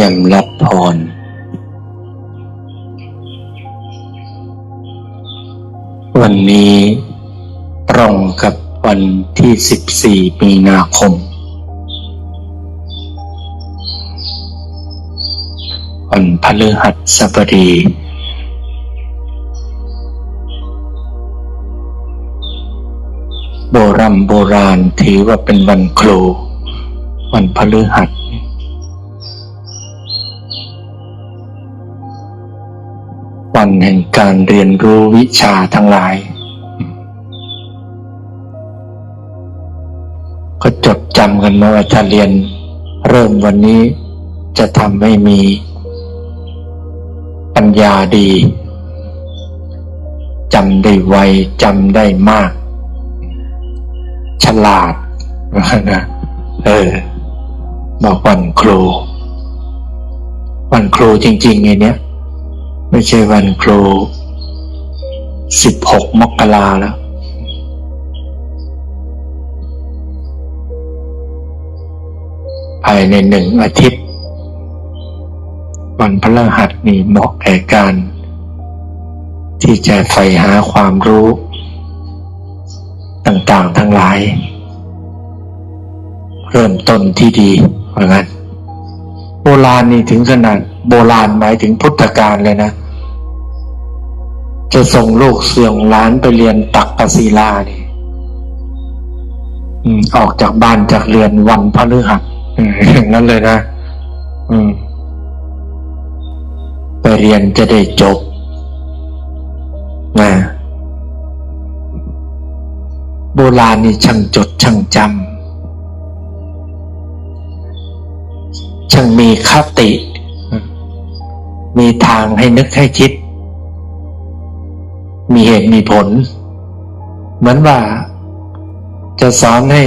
รียมรับพร วันนี้ตรงกับวันที่ 14 มีนาคม วันพฤหัสบดีโบรโบราณถือว่าเป็นวันครู วันพฤหัส วันแห่งการเรียนรู้วิชาทั้งหลาย ก็จดจำกันมาว่าถ้าเรียน เริ่มวันนี้จะทำให้มี ปัญญาดีจำได้ไวจำได้มาก ฉลาดนะเออบอกวันครู วันครูจริงๆไงเนี้ย ไม่ใช่วันครูสิบหกมกราแล้ว ภายในหนึ่งอาทิตย์ วันพฤหัสนี่เหมาะแก่การ ที่จะใฝ่หาความรู้ ต่างๆทั้งหลาย เริ่มต้นที่ดีเหมือนกันโบราณนี่ถึงขนาดโบราณหมายถึงพุทธกาลเลยนะ จะส่งลูกเสื่องหลานไปเรียนตักกศิลานี่อออกจากบ้านจากเรือนวันพฤหัสอย่างนั้นเลยนะ อืม ไปเรียนจะได้จบนะโบราณนี่ช่างจดช่างจำช่างมีคติ มีทางให้นึกให้คิด มีเหตุมีผล เหมือนว่า จะสอนให้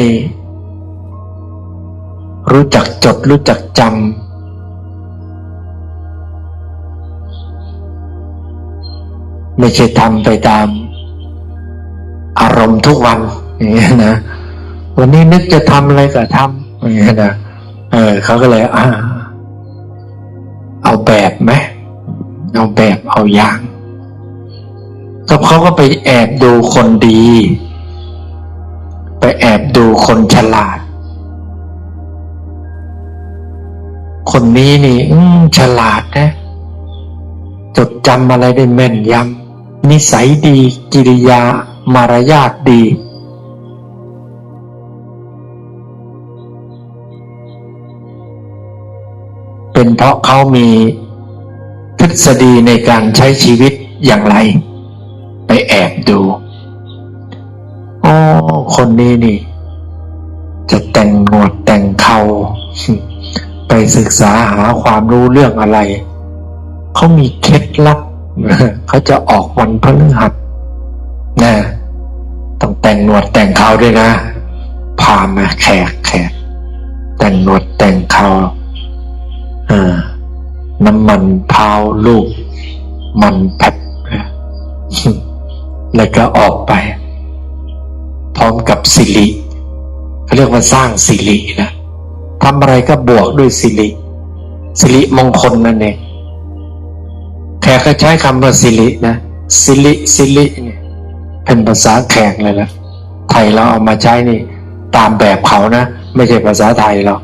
รู้จักจดรู้จักจำไม่ใช่ทำไปตาม อารมณ์ทุกวันอย่างเงี้ยนะวันนี้นึกจะทำอะไรก็ทำอย่างเงี้ยนะเออเขาก็เลยอ่าเอาแบบไหม เอาแบบเอาอย่างก็เขาก็ไปแอบดูคนดี ไปแอบดูคนฉลาด คนนี้นี่ อืฉลาดนะจดจำอะไรได้แม่นยำนิสัยดีกิริยามารยาทดี เป็นเพราะเขามี ฤษฎีในการใช้ชีวิตอย่างไร ไปแอบดูโอ้คนนี้นี่ จะแต่งหนวดแต่งเขาไปศึกษาหาความรู้เรื่องอะไร เขามีเคล็ดลับเขาจะออกวันพฤหัสนะต้องแต่งหนวดแต่งเขาด้วยนะ พามาแขกแขกแต่งหนวดแต่งเขาอ่า น้ำมันพาวลูก มันแผดแล้วก็ออกไป พร้อมกับสิริเขาเรียกว่าสร้างสิรินะทำอะไรก็บวกด้วยสิริสิริมงคลนั่นเองแขกก็ใช้คำว่าสิรินะสิริสิริเนี่ยเป็นภาษาแขกเลยละไทยเราเอามาใช้นี่ ตามแบบเขานะ ไม่ใช่ภาษาไทยหรอก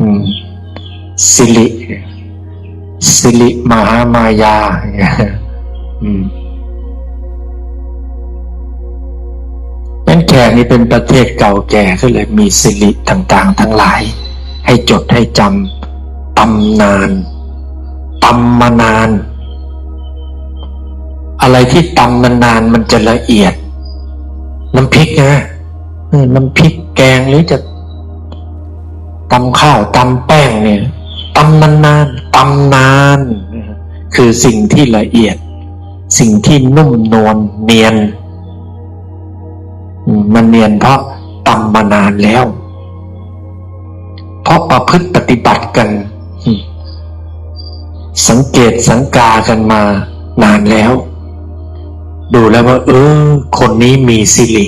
อืมสิริ สิริมหามายาอืมนั่นแขกนี่เป็นประเทศเก่าแก่ก็เลยมีสิริต่าง ๆ ทั้งหลาย ให้จดให้จำตำนานตำมานาน อะไรที่ตำนานๆมันจะละเอียด น้ำพริกนะน้ำพริกแกงหรือจะตำข้าวตำแป้งเนี่ยตำนานๆ ตำนาน คือสิ่งที่ละเอียด สิ่งที่นุ่มนวลเนียน มันเนียนเพราะตำมานานแล้ว เพราะประพฤติปฏิบัติกัน สังเกตสังกากันมานานแล้ว ดูแล้วว่า เออ คนนี้มีสิริ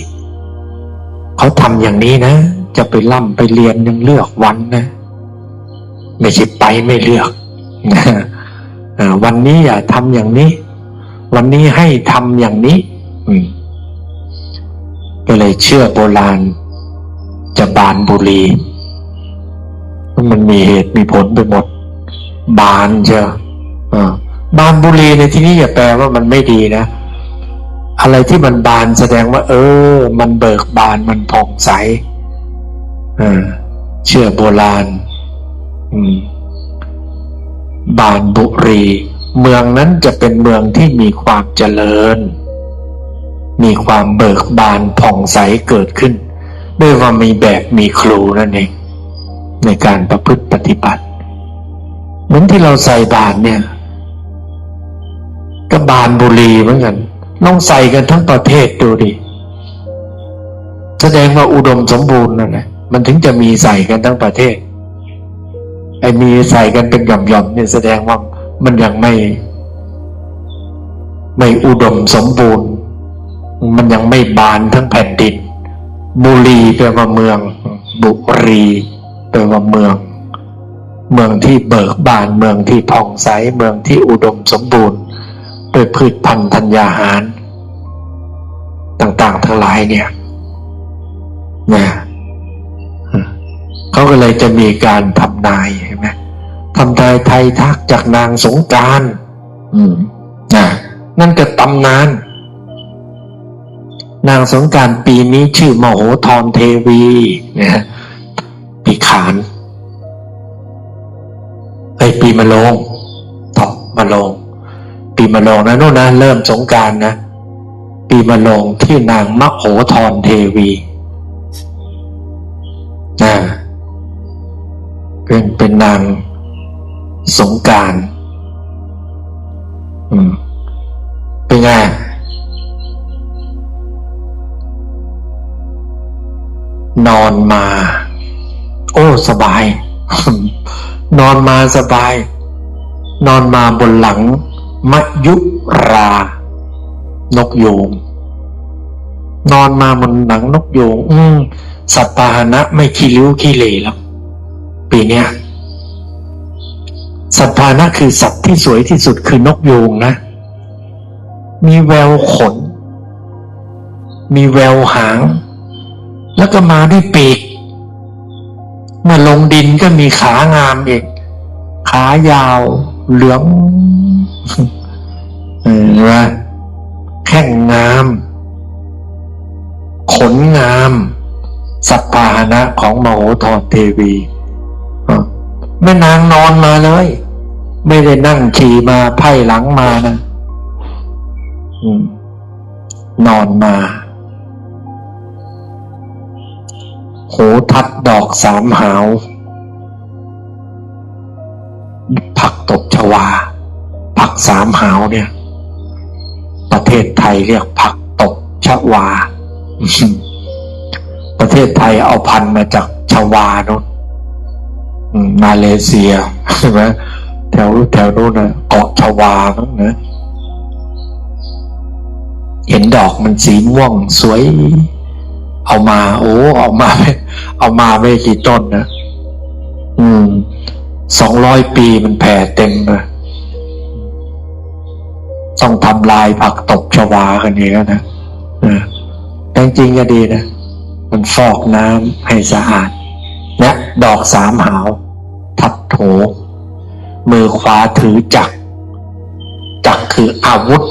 เขาทำอย่างนี้นะ จะไปล่ำไปเรียนยังเลือกวันนะ ไม่ใช่ไปไม่เลือก วันนี้อย่าทำอย่างนี้ วันนี้ให้ทำอย่างนี้อืมก็เลยเชื่อโบราณ จะบานบุรีมันมีเหตุมีผลไปหมด บานเชียวอ่าบานบุรีในที่นี้อย่าแปลว่ามันไม่ดีนะ อะไรที่มันบานแสดงว่า เออ มันเบิกบานมันผ่องใสเชื่อโบราณ อืม บานบุรี เมืองนั้นจะเป็นเมืองที่มีความเจริญ มีความเบิกบานผ่องใสเกิดขึ้น ด้วยว่ามีแบบมีครูนั่นเอง ในการประพฤติปฏิบัติ เหมือนที่เราใส่บาตรเนี่ยก็บานบุรีเหมือนกันลองใส่กันทั้งประเทศดูดิแสดงว่าอุดมสมบูรณ์นั่นแหละมันถึงจะมีใส่กันทั้งประเทศ ไอ้มีใส่กันเป็นหย่อมๆเนี่ยแสดงว่ามันยังไม่ ไม่อุดมสมบูรณ์ มันยังไม่บานทั้งแผ่นดินบุรีแปลว่าเมือง บุรีแปลว่าเมือง เมืองที่เบิกบานเมืองที่ผ่องใสเมืองที่อุดมสมบูรณ์ด้วยพืชพันธุ์ธัญญาหาร ต่างๆ ทั้งหลายเนี่ยนะเขาก็เลยจะมีการทำนาย เห็นไหมทำนายไทยทักจากนางสงกรารอืมนะนั่นก็ตำนาน นางสงกรารปีนี้ชื่อมโหธรเทวีนะปีขานไอยปีมะโรงตอบมะโรงปีมะโรงนะนู่นนะเริ่มสงกรารนะ ปีมะโรงที่นางมโหธรเทวีนะเป็นเป็นนาง สงการอืมเป็นไงนอนมา โอ้ สบาย นอนมาสบาย นอนมาบนหลัง มยุรา นกยูงนอนมาบนหลังนกยูงอืมสัตว์ปาหนะไม่ขี้ริ้วขี้เหร่แล้ว ปีเนี้ย สัตว์พาหนะคือสัตว์ที่สวยที่สุดคือนกยูงนะ มีแววขน มีแววหาง แล้วก็มาด้วยปีก เมื่อลงดินก็มีขางามอีก ขายาวเหลืองเออว่าแข้งงาม ขนงาม สัพพาหนะของมโหธรเทวีแม่นางนอนมาเลย ไม่ได้นั่งขี่มาไพ่หลังมานะนอนมาโหทัดดอกสามหาว ผักตบชวา ผักสามหาวเนี่ย ประเทศไทยเรียกผักตบชวา ประเทศไทยเอาพันธุ์มาจากชวาโนนมาเลเซียใช่ไหม แถวแถวนู้นนะเกาะชวามั้งนะ เห็นดอกมันสีม่วงสวย เอามา โอ้ เอามาเอามาไม่กี่ต้นนะ อืมสองร้อยปีมันแผ่เต็มเลยต้องทำลายผักตบชวากันอย่างนี้นะนะแต่จริงก็ดีนะ มันฟอกน้ำให้สะอาดนะดอกสามหาว ทัดโถ มือขวาถือจักรจักรคืออาวุธ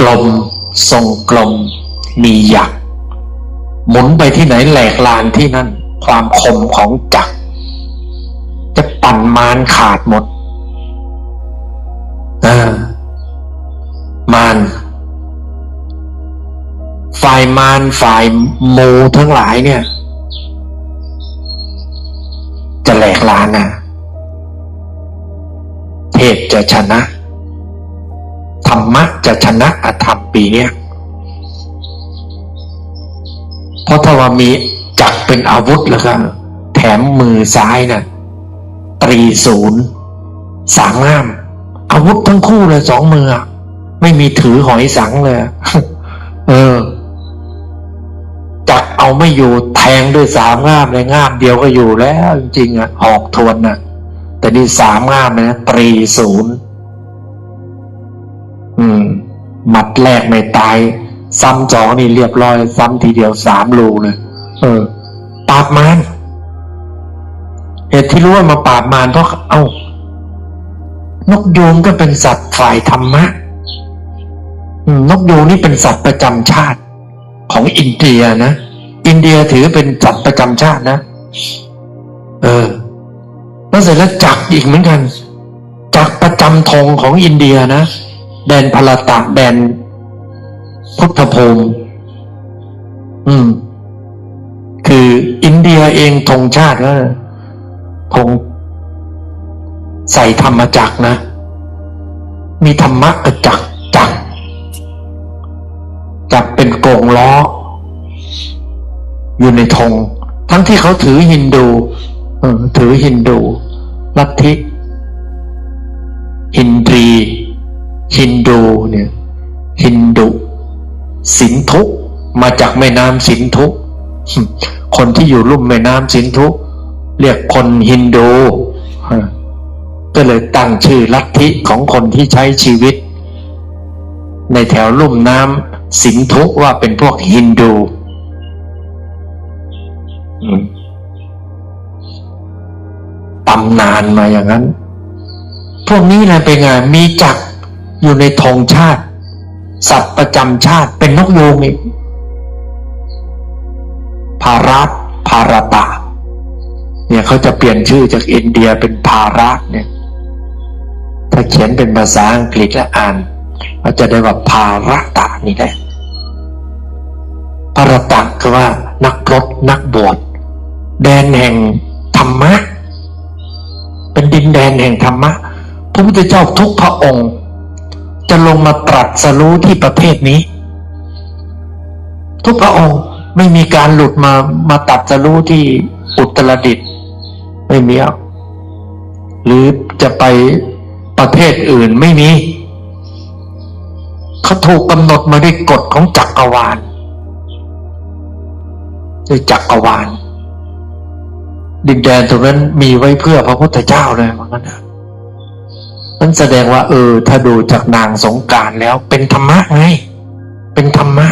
กลม ทรงกลม มีหยัก หมุนไปที่ไหนแหลกลานที่นั่น ความคมของจักรจะปั่นมารขาดหมดอ่ามารฝ่ายมารฝ่ายโมทั้งหลายเนี่ย แหลกลานนะเทพจะชนะ ธรรมะจะชนะอธรรมปีเนี้ยเพราะถ้าว่ามีจักเป็นอาวุธแล้วก็แถมมือซ้ายนะ่ะ ตรีศูนย์สามง่าม อาวุธทั้งคู่เลยสองมือ ไม่มีถือหอยสังเลย เออ เอาไม่อยู่แทงด้วยสามง่ามเลยง่ามเดียวก็อยู่แล้วจริงๆอะหอกทวนน่ะ แต่นี่สามง่ามนะตรีศูนย์อืมหมัดแรกไม่ตาย ซ้ำสองนี่เรียบร้อย ซ้ำทีเดียวสามรูเลยเออปราบมารเหตุที่รู้ว่ามาปราบมารเพราะเอ้านกยูงก็เป็นสัตว์ฝ่ายธรรมะนกยูงนี่เป็นสัตว์ประจำชาติของอินเดียนะ อินเดียถือเป็นสัตว์ประจำชาตินะ เออแล้วเสร็จแล้วจักรอีกเหมือนกัน จักรประจำธงของอินเดียนะ แดนพลตะแดนพุทธภูมิอืม คืออินเดียเองธงชาติก็ธงใส่ธรรมจักรนะ มีธรรมะกับจักรจักรจักรเป็นโกงล้อ อยู่ในธงทั้งที่เขาถือฮินดูถือฮินดูลัทธิฮินดี ฮินดูเนี่ยฮินดุ สินธุมาจากแม่น้ำสินธุคนที่อยู่ลุ่มแม่น้ำสินธุเรียกคนฮินดูก็เลยตั้งชื่อลัทธิของคนที่ใช้ชีวิต ในแถวลุ่มน้ำสินธุว่าเป็นพวกฮินดู ตำนานมาอย่างนั้น พวกนี้แหละเป็นไงมีจักอยู่ในธงชาติ สัตว์ประจำชาติเป็นนกยูงอีกภารัตภารตะ เนี่ยเขาจะเปลี่ยนชื่อจากอินเดียเป็นภารัตเนี่ย ถ้าเขียนเป็นภาษาอังกฤษและอ่านก็จะได้ว่าภารตะนี่แหละภารตะคือว่านักรตนักบวช แดนแห่งธรรมะ เป็นดินแดนแห่งธรรมะ พระพุทธเจ้าทุกพระองค์ จะลงมาตรัสรู้ที่ประเทศนี้ ทุกพระองค์ไม่มีการหลุดมามาตรัสรู้ที่อุตรดิตถ์ไม่มีหรือจะไปประเทศอื่นไม่มีเขาถูกกำหนดมาด้วยกฎของจักรวาลด้วยจักรวาล ดินแดนตรงนั้นมีไว้เพื่อพระพุทธเจ้าเลยว่างั้นนะนั่นแสดงว่า เออ ถ้าดูจากนางสงการแล้ว เป็นธรรมะไง เป็นธรรมะ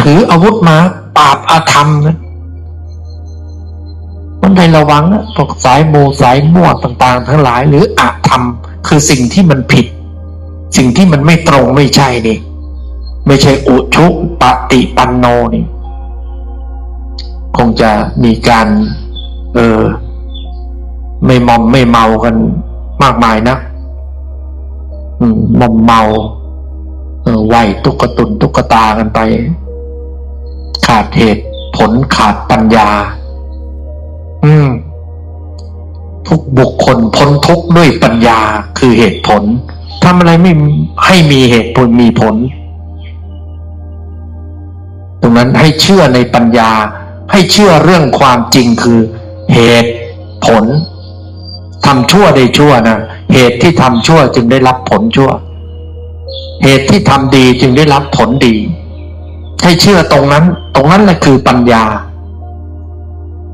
ถืออาวุธมาปราบอาธรรมนะมันให้ระวังนะพวกสายโมสายมั่วต่าง ๆ ทั้งหลาย หรืออาธรรม คือสิ่งที่มันผิด สิ่งที่มันไม่ตรงไม่ใช่นี่ ไม่ใช่อุชุปฏิปันโนนี่ คงจะมีการ เออ ไม่มอมไม่เมากันมากมายนะมอมเมาเออไหวตุกตุนตุกตากันไป ขาดเหตุผลขาดปัญญา อืม ทุกบุคคลพ้นทุกด้วยปัญญาคือเหตุผลทำอะไรไม่ให้มีเหตุผลมีผล ตรงนั้นให้เชื่อในปัญญา ให้เชื่อเรื่องความจริงคือ เหตุผลทำชั่วได้ชั่วนะเหตุที่ทำชั่วจึงได้รับผลชั่ว เหตุที่ทำดีจึงได้รับผลดี ให้เชื่อตรงนั้น ตรงนั้นแหละคือปัญญา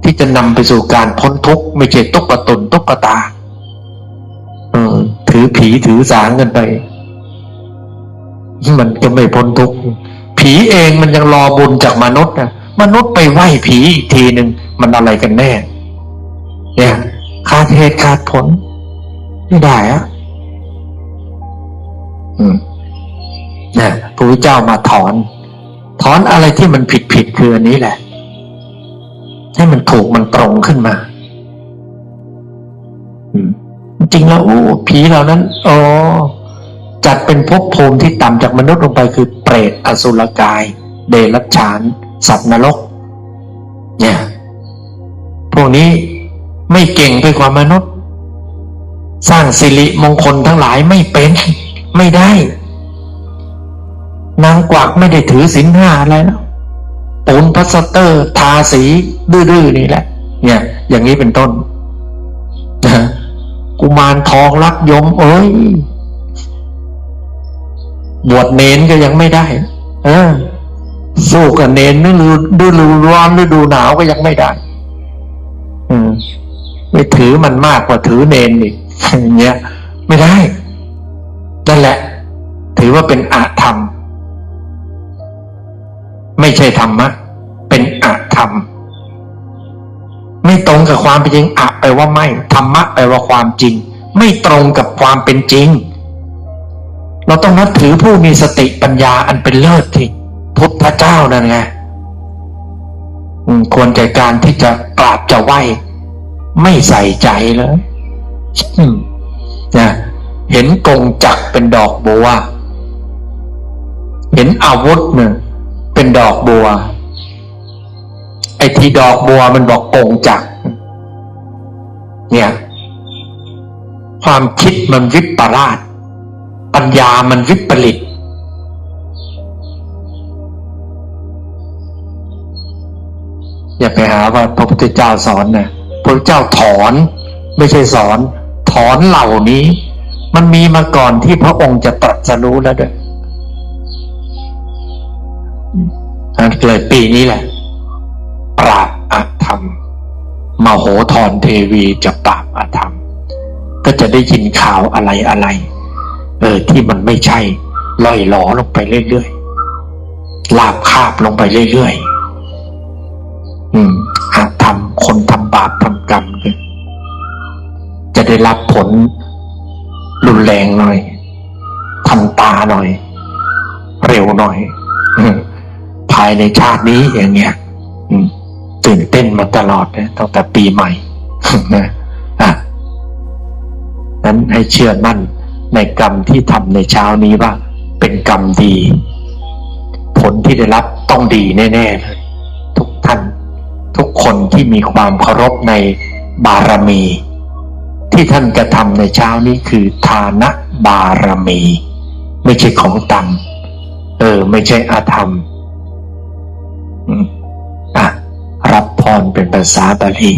ที่จะนำไปสู่การพ้นทุกข์ไม่ใช่ตุกตุนตุกตาถือผีถือสางกันไป มันก็ไม่พ้นทุกข์ผีเองมันยังรอบุญจากมนุษย์นะ มนุษย์ไปไหว้ผีอีกทีหนึ่งมันอะไรกันแน่ เนี่ยขาดเหตุขาดผล ไม่ได้อะอืมเนี่ยพระพุทธเจ้ามาถอน ถอนอะไรที่มันผิดผิดคืออันนี้แหละ ให้มันถูกมันตรงขึ้นมา อืม จริงแล้วโอ้ผีเหล่านั้นอ๋อจัดเป็นภพภูมิที่ต่ำจากมนุษย์ลงไปคือเปรตอสุรกาย เดรัจฉาน สัตว์นรก เนี่ย พวกนี้ไม่เก่งไปกว่ามนุษย์ สร้างสิริมงคลทั้งหลายไม่เป็น ไม่ได้ นางกวักไม่ได้ถือศีลห้าอะไรแล้วปูนพลาสเตอร์ ทาสีดื้อๆนี่แหละ เนี่ย อย่างนี้เป็นต้นนะกุมารทองรักยม เอ้ย บวชเนนก็ยังไม่ได้ เออ สู้กับเนนฤดูฤดูร้อนฤดูหนาวก็ยังไม่ได้ อืมไม่ถือมันมากกว่าถือเนนอีกอย่างเงี้ย ไม่ได้นั่นแหละ ถือว่าเป็นอาธรรม ไม่ใช่ธรรมะเป็นอาธรรม ไม่ตรงกับความเป็นจริงอะแปลว่าไม่ธรรมะแปลว่าความจริง ไม่ตรงกับความเป็นจริง เราต้องนับถือผู้มีสติปัญญาอันเป็นเลิศที่ พุทธเจ้านั่นไงควรแก่การที่จะกราบจะไหวไม่ใส่ใจเลยอืมนะเห็นกงจักเป็นดอกบัว เห็นอาวุธเนี่ยเป็นดอกบัว ไอ้ที่ดอกบัวมันบอกกงจัก เนี่ย ความคิดมันวิปลาสปัญญามันวิปริต อย่าไปหาว่าพระพุทธเจ้าสอนนะพระเจ้าถอนไม่ใช่สอน ถอนเหล่านี้ มันมีมาก่อนที่พระองค์จะตรัสรู้แล้วด้วยอันเกิดปีนี้แหละ ปราบอาธรรมมโหธรเทวีจะปราบอาธรรม ก็จะได้ยินข่าวอะไรอะไร เออที่มันไม่ใช่ล่อยหลอลงไปเรื่อยๆลาบคาบลงไปเรื่อยๆ อืมอาธรรมคนทำบาปทำกรรมจะได้รับผลรุนแรงหน่อยทันตาหน่อย เร็วหน่อยภายในชาตินี้อย่างเงี้ยตื่นเต้นมาตลอดนะตั้งแต่ปีใหม่นะอะนั้นให้เชื่อมั่นในกรรมที่ทำในเช้านี้ว่า เป็นกรรมดี ผลที่ได้รับต้องดีแน่ๆเลย ทุกคนที่มีความเคารพในบารมี ที่ท่านกระทำในเช้านี้คือทานะบารมี ไม่ใช่ของต่ำเออ ไม่ใช่อาธรรมอะรับพรเป็นภาษาบาลี